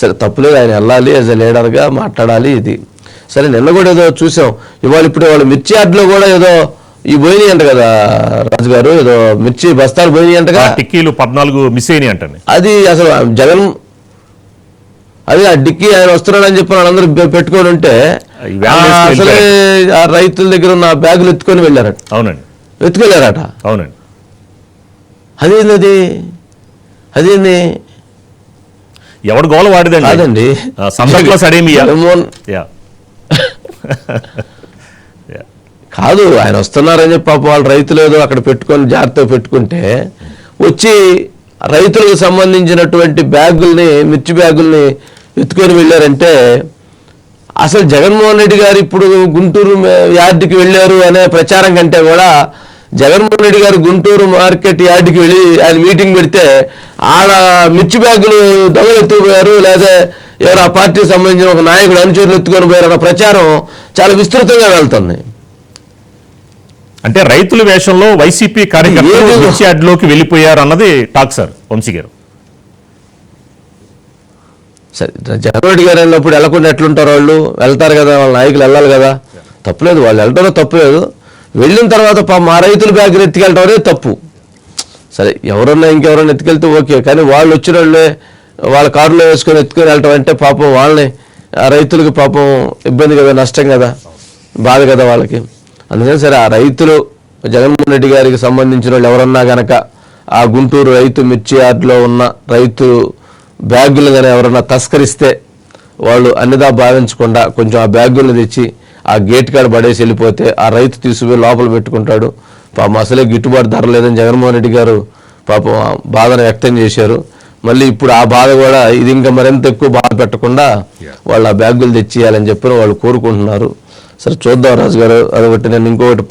సరే తప్పులేదు ఆయన వెళ్ళాలి యాజ్ ఎ లీడర్గా మాట్లాడాలి ఇది. సరే నిన్న కూడా ఏదో చూసాం. ఇవాళ ఇప్పుడు వాళ్ళు మిర్చి యార్డ్లో కూడా ఏదో ఈ పోయినాయి అంట కదా రాజు గారు ఏదో మిర్చి బస్తాలు పోయినాయి అంటగా? ఆ టిక్కీలు పద్నాలుగు మిస్ అయినాయి అంటండి. అది అసలు జగన్ అది ఆ డిక్కీ ఆయన వస్తున్నాడని చెప్పి వాళ్ళందరూ పెట్టుకొని ఉంటే అసలే ఆ రైతుల దగ్గర ఉన్న బ్యాగులు ఎత్తుకొని వెళ్ళారట. అవునండి. ఎత్తుకెళ్ళారట. అవునండి. అదేంది అది? అదేంది? ఎవడు గోల వాడిదండి? సడేమియా కాదు ఆయన వస్తున్నారని చెప్పి పాపం వాళ్ళు రైతులు ఏదో అక్కడ పెట్టుకొని జాగ్రత్తగా పెట్టుకుంటే వచ్చి రైతులకు సంబంధించినటువంటి బ్యాగుల్ని మిర్చి బ్యాగుల్ని ఎత్తుకొని వెళ్ళారంటే అసలు జగన్మోహన్ రెడ్డి గారు ఇప్పుడు గుంటూరు యార్డుకి వెళ్ళారు అనే ప్రచారం కంటే కూడా జగన్మోహన్ రెడ్డి గారు గుంటూరు మార్కెట్ యార్డుకి వెళ్ళి ఆయన మీటింగ్ పెడితే ఆడ మిర్చి బ్యాగులు దొంగలు ఎత్తుకుపోయారు లేదా ఎవరు ఆ పార్టీకి సంబంధించిన ఒక నాయకుడు అనుచరులు ఎత్తుకొని పోయారు అన్న ప్రచారం చాలా విస్తృతంగా వెళ్తుంది. అంటే రైతుల వేషంలో వైసీపీ కార్యకర్తలు. మిర్చి యార్డ్లోకి వెళ్ళిపోయారు అన్నది టాక్ సార్ వంశీ గారు. సరే జగన్ రెడ్డి గారు వెళ్ళినప్పుడు వెళ్ళకుండా ఎట్లుంటారు వాళ్ళు? వెళ్తారు కదా వాళ్ళ నాయకులు వెళ్ళాలి కదా. తప్పులేదు వాళ్ళు వెళ్ళడంలో తప్పులేదు వెళ్ళిన తర్వాత మా రైతుల బ్యాగులు ఎత్తుకెళ్ళడం అనేది తప్పు. సరే ఎవరన్నా ఇంకెవరన్నా ఎత్తుకెళ్తే ఓకే కానీ వాళ్ళు వచ్చిన వాళ్ళే వాళ్ళ కారులో వేసుకొని ఎత్తుకొని వెళ్ళటం అంటే పాపం వాళ్ళని ఆ రైతులకు పాపం ఇబ్బంది కదా నష్టం కదా బాధ కదా వాళ్ళకి. అందుకని సరే ఆ రైతులు జగన్మోహన్ రెడ్డి గారికి సంబంధించిన వాళ్ళు ఎవరన్నా గనక ఆ గుంటూరు రైతు మిర్చి యార్డ్లో ఉన్న రైతు బ్యాగులు కానీ ఎవరన్నా తస్కరిస్తే వాళ్ళు అన్నిదా భావించకుండా కొంచెం ఆ బ్యాగులను తెచ్చి ఆ గేట్ కాడ పడేసి వెళ్ళిపోతే ఆ రైతు తీసుకుపోయి లోపల పెట్టుకుంటాడు. పాపం అసలే గిట్టుబాటు ధర లేదని జగన్మోహన్ రెడ్డి గారు పాపం బాధను వ్యక్తం చేశారు. మళ్ళీ ఇప్పుడు ఆ బాధ కూడా ఇది ఇంకా మరింత ఎక్కువ బాధ పెట్టకుండా వాళ్ళు ఆ బ్యాగులు తెచ్చియాలని చెప్పి వాళ్ళు కోరుకుంటున్నారు. సరే చూద్దాం రాజు గారు అదొకటి. నేను ఇంకొకటి